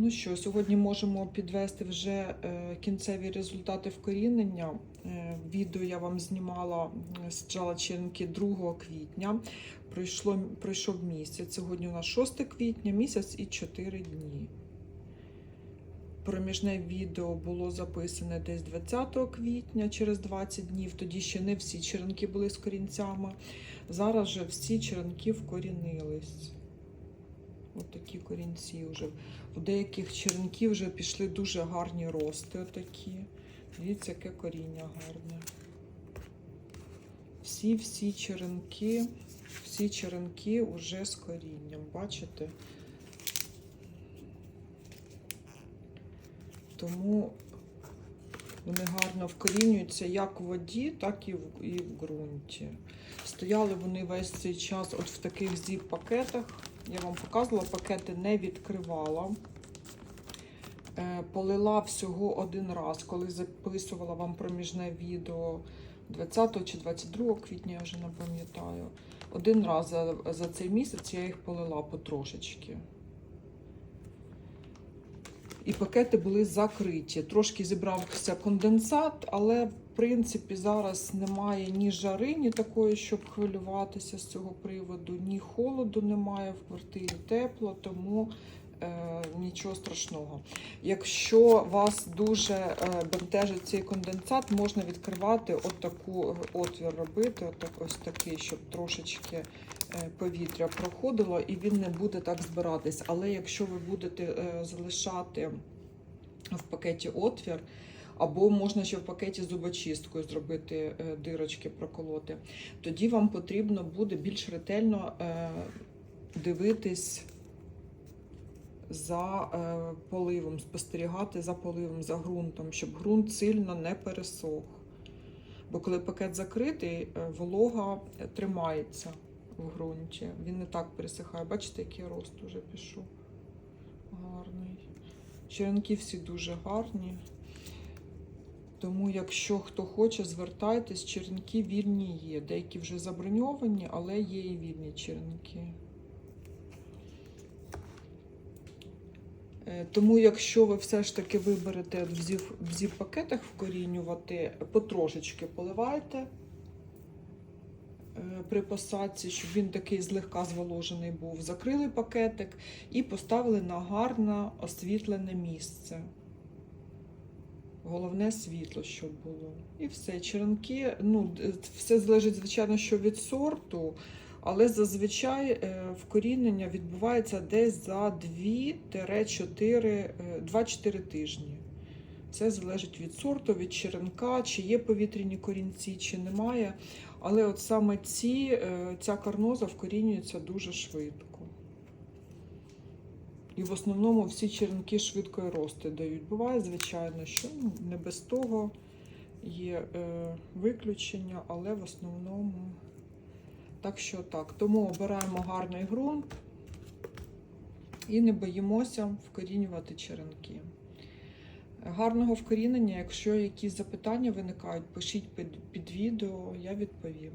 Ну що, сьогодні можемо підвести вже е, кінцеві результати вкорінення. Е, Відео я вам знімала, е, саджала черенки 2 квітня. Пройшло, пройшов місяць. Сьогодні у нас 6 квітня, місяць і 4 дні. Проміжне відео було записане десь 20 квітня, через 20 днів. Тоді ще не всі черенки були з корінцями. Зараз же всі черенки вкорінились. От такі корінці вже. У деяких черенків вже пішли дуже гарні рости. Отакі. Дивіться, яке коріння гарне. Всі-всі черенки, всі черенки вже з корінням. Бачите? Тому вони гарно вкорінюються як в воді, так і в, і в ґрунті. Стояли вони весь цей час от в таких зіп-пакетах. Я вам показувала, пакети не відкривала. Е, Полила всього один раз, коли записувала вам проміжне відео 20 чи 22 квітня, я вже не пам'ятаю. Один раз за, за цей місяць я їх полила потрошечки. І пакети були закриті. Трошки зібрався конденсат, але в принципі зараз немає ні жари, ні такої, щоб хвилюватися з цього приводу, ні холоду немає в квартирі тепло, тому е, нічого страшного. Якщо вас дуже е, бентежить цей конденсат, можна відкривати от таку отвір робити, отак, ось такий, щоб трошечки е, повітря проходило і він не буде так збиратись. Але якщо ви будете е, залишати в пакеті отвір, або можна ще в пакеті зубочисткою зробити е, дирочки, проколоти, тоді вам потрібно буде більш ретельно е, дивитись за е, поливом, спостерігати за поливом, за ґрунтом, щоб ґрунт сильно не пересох. Бо коли пакет закритий, е, волога тримається ґрунті. Він не так пересихає. Бачите, який рост уже пішов. Гарний. Черенки всі дуже гарні. Тому, якщо хто хоче, звертайтесь, черенки вільні є. Деякі вже заброньовані, але є і вільні черенки. Е, Тому, якщо ви все ж таки виберете в зіп- в зіп-пакетах вкорінювати, потрошечки поливайте при посадці, щоб він такий злегка зволожений був. Закрили пакетик і поставили на гарно освітлене місце. Головне світло, щоб було. І все. Черенки, ну, все залежить, звичайно, що від сорту, але зазвичай е, вкорінення відбувається десь за 2-4 2-4 тижні. Це залежить від сорту, від черенка, чи є повітряні корінці, чи немає. Але от саме ці, е, ця карноза вкорінюється дуже швидко. І в основному всі черенки швидко і рости дають. Буває, звичайно, що ну, не без того є е, виключення, але в основному так що так. Тому обираємо гарний ґрунт і не боїмося вкорінювати черенки. Гарного вкорінення, якщо якісь запитання виникають, пишіть під, під відео, я відповім.